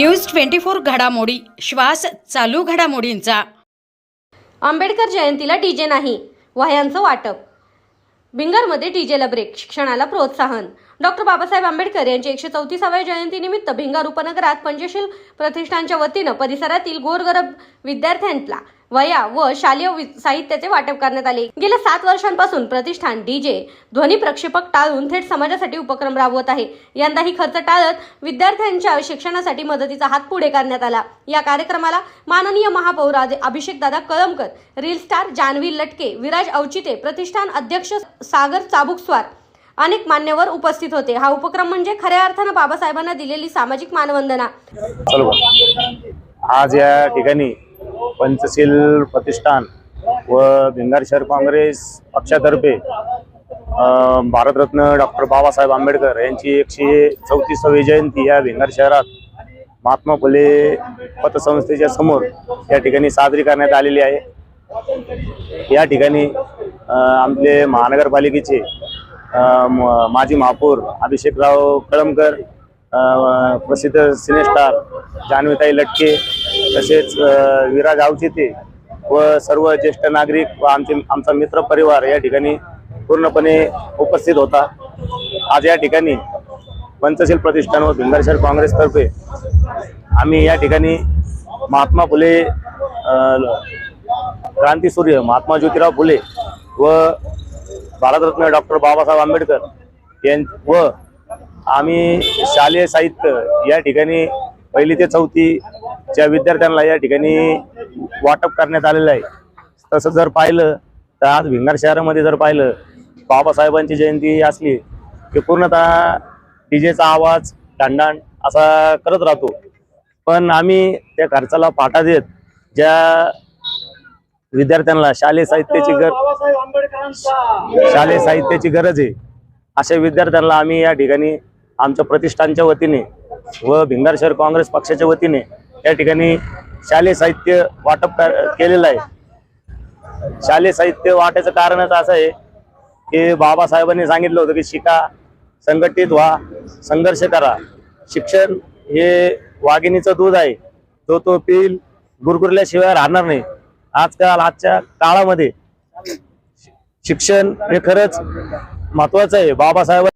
News twenty four घडामोडी. श्वास चालू घडामोडींचा. आंबेडकर जयंतीला डीजे नाही वह्यांचं वाटप. बिंगरमध्ये डीजेला ब्रेक शिक्षणाला प्रोत्साहन. डॉक्टर बाबासाहेब आंबेडकर यांची एकशे चौतीसाव्या जयंतीनिमित्त भिंगार उपनगरात पंचशील प्रतिष्ठानच्या वतीनं परिसरातील गोरगरब विद्यार्थ्यांना वया व शालेय वि- साहित्याचे वाटप करण्यात आले. गेल्या सात वर्षांपासून प्रतिष्ठान डीजे ध्वनी प्रक्षेपक टाळून थेट समाजासाठी उपक्रम राबवत आहे. यंदाही खर्च टाळत विद्यार्थ्यांच्या शिक्षणासाठी मदतीचा हात पुढे करण्यात आला. या कार्यक्रमाला माननीय महापौर अभिषेक दादा कळमकर रील स्टार जान्हवी लटके विराज अवचिते प्रतिष्ठान अध्यक्ष सागर चाबुकस्वार अनेक मान्यवर उपस्थित होते. हा उपक्रम म्हणजे खऱ्या अर्थानं बाबासाहेबांना दिलेली सामाजिक मानवंदना. आज या ठिकाणी पंचशील प्रतिष्ठान व भिंगार शहर काँग्रेस पक्षातर्फे भारतरत्न डॉक्टर बाबासाहेब आंबेडकर यांची एकशे चौतीसावी जयंती या भिंगार शहरात महात्मा फुले पतसंस्थेच्या समोर या ठिकाणी साजरी करण्यात आलेली आहे. या ठिकाणी आपले महानगरपालिकेचे माजी महापौर अभिषेकराव कळमकर प्रसिद्ध सिनेस्टार जान्हवीताई लटके तसेच विरा विराज व सर्व ज्येष्ठ नागरिक व आमचे आमचा मित्र परिवार या ठिकाणी पूर्णपणे उपस्थित होता. आज या ठिकाणी पंचशील प्रतिष्ठान व भिंगारशहर काँग्रेसतर्फे आम्ही या ठिकाणी महात्मा फुले क्रांतीसूर्य महात्मा ज्योतिराव फुले व भारतरत्न डॉक्टर बाबासाहेब आंबेडकर यां व आम्ही शालेय साहित्य या ठिकाणी पहिली ते चौथीच्या विद्यार्थ्यांना या ठिकाणी वाटप करण्यात आलेलं आहे. तसं जर पाहिलं तर आज भिंगार शहरामध्ये जर पाहिलं बाबासाहेबांची जयंती असली की पूर्णतः डीजेचा आवाज दांडाण असा करत राहतो. पण आम्ही त्या खर्चाला पाठा देत ज्या विद्यार्थ्यांना शालेय साहित्याची गर शालेय साहित्याची गरज आहे. अशा विद्यार्थ्यांना आम्ही या ठिकाणी आमच्या प्रतिष्ठानच्या वतीने व भिंगार शहर काँग्रेस पक्षाच्या वतीने या ठिकाणी शालेय साहित्य वाटप केलेलं आहे. शालेय साहित्य वाटायचं कारणच असं आहे की बाबासाहेबांनी सांगितलं होतं की शिका संघटित व्हा संघर्ष करा. शिक्षण हे वाघिणीचं दूध आहे. तो तो पिल गुरगुरल्याशिवाय राहणार नाही. आजकाल आजच्या काळामध्ये शिक्षण हे खरंच महत्वाचं आहे. बाबासाहेब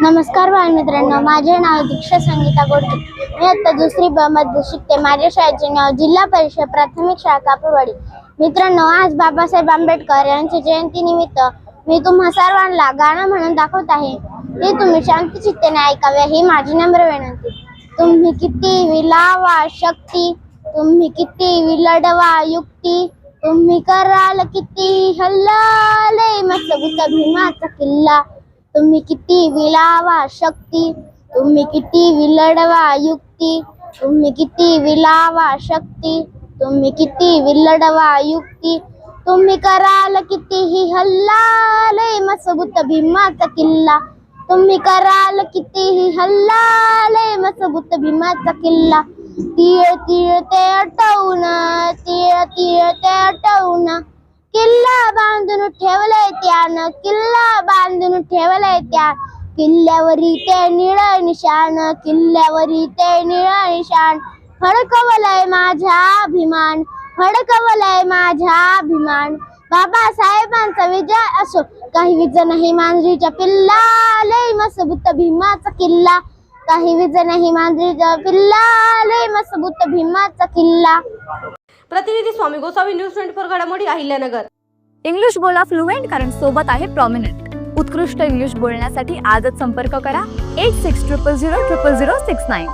नमस्कार बालमित्रांनो माझे नाव दीक्षा संगीता गोडके. मी आता दुसरी ब मध्ये शिकते. माझ्या शाळेचे नाव जिल्हा परिषद प्राथमिक शाळा कापवाडी मित्रांनो आज बाबासाहेब आंबेडकर यांच्या जयंतीनिमित्त मी तुम्हा सर्वांना गाणं म्हणून दाखवत आहे. ते तुम्ही शांत चित्तेने ऐकावे ही माझी नम्र विनंती. तुम्ही किती विलावा शक्ती तुम्ही किती विलडवा युक्ती? तुम्ही कराल किती हल्ला लय भीमाचा किल्ला. तुम्ही किती विलावा शक्ती? तुम्ही किती विलडवा युक्ती? तुम्ही किती विलावा शक्ती? तुम्ही किती विलडवा युक्ती? तुम्ही कराल कितीही हल्ला लय मजबूत भीमाचा किल्ला. तुम्ही कराल कितीही हल्ला लय मजबूत भीमाचा किल्ला. तीळ तीळ ते अटवून तीळ तीळ ते अटवून किल्ला बांधून ठेवलंय त्यानं किल्ला बांधून ठेवलंय त्या. किल्ल्यावरी ते निळ निशाण किल्ल्यावरी ते निळ निशाण. फडकवलंय माझा अभिमान फडकवलंय माझा अभिमान. बाबासाहेबांचा विजय असो काही विजय नाही मांजरीच्या पिल्ला. लय मसबूत भीमाचा किल्ला. काही विजय नाही मांजरीच्या पिल्ला लय मजबूत भीमाचा किल्ला. प्रतिनिधी Swami Gosavi news twenty four घडामोडी अहिल्यानगर. इंग्लिश बोला फ्लुएंट कारण सोबत आहे प्रॉमिनंट उत्कृष्ट इंग्लिश बोलण्यासाठी आजच संपर्क करा. Eight six triple zero triple zero six nine